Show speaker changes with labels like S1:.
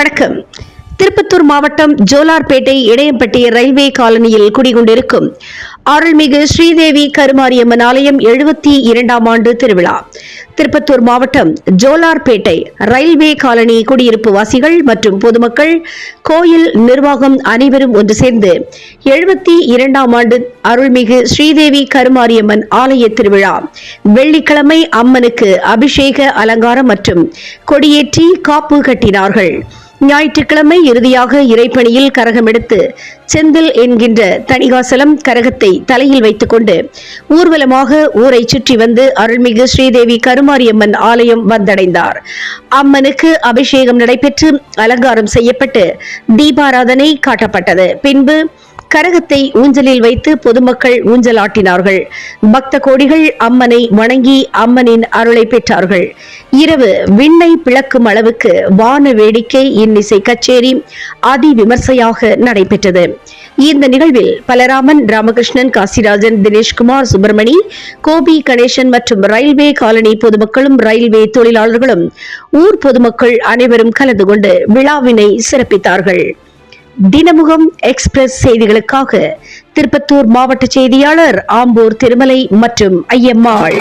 S1: வணக்கம். திருப்பத்தூர் மாவட்டம் ஜோலார்பேட்டை இடையம்பட்டி ரயில்வே காலனியில் குடிகொண்டிருக்கும் அருள்மிகு ஸ்ரீதேவி கருமாரியம்மன் ஆலயம் எழுபத்தி இரண்டாம் ஆண்டு திருவிழா. திருப்பத்தூர் மாவட்டம் ஜோலார்பேட்டை ரயில்வே காலனி குடியிருப்பு வாசிகள் மற்றும் பொதுமக்கள் கோயில் நிர்வாகம் அனைவரும் ஒன்று சேர்ந்து எழுபத்தி இரண்டாம் ஆண்டு அருள்மிகு ஸ்ரீதேவி கருமாரியம்மன் ஆலய திருவிழா. வெள்ளிக்கிழமை அம்மனுக்கு அபிஷேக அலங்காரம் மற்றும் கொடியேற்றி காப்பு கட்டினார்கள். ஞாயிற்றுக்கிழமை இறுதியாக இறைப்பணியில் கரகம் எடுத்து செந்தில் என்கின்ற தணிகாசலம் கரகத்தை தலையில் வைத்துக்கொண்டு ஊர்வலமாக ஊரை சுற்றி வந்து அருள்மிகு ஸ்ரீதேவி கருமாரியம்மன் ஆலயம் வந்தடைந்தார். அம்மனுக்கு அபிஷேகம் நடைபெற்று அலங்காரம் செய்யப்பட்டு தீபாராதனை காட்டப்பட்டது. பின்பு கரகத்தை ஊஞ்சலில் வைத்து பொதுமக்கள் ஊஞ்சலாட்டினார்கள். பக்த கோடிகள் அம்மனை வணங்கி அம்மனின் அருளை பெற்றார்கள். இரவு விண்ணை பிளக்கும் அளவுக்கு வான வேடிக்கை இன்னிசை கச்சேரி அதி விமர்சையாக நடைபெற்றது. இந்த நிகழ்வில் பலராமன் ராமகிருஷ்ணன் காசிராஜன் தினேஷ்குமார் சுப்பிரமணி கோபி கணேசன் மற்றும் ரயில்வே காலனி பொதுமக்களும் ரயில்வே தொழிலாளர்களும் ஊர் பொதுமக்கள் அனைவரும் கலந்து கொண்டு விழாவினை சிறப்பித்தார்கள். தினமுகம் எக்ஸ்பிரஸ் செய்திகளுக்காக திருப்பத்தூர் மாவட்ட செய்தியாளர் ஆம்பூர் திருமலை மற்றும் ஐயம்மாள்.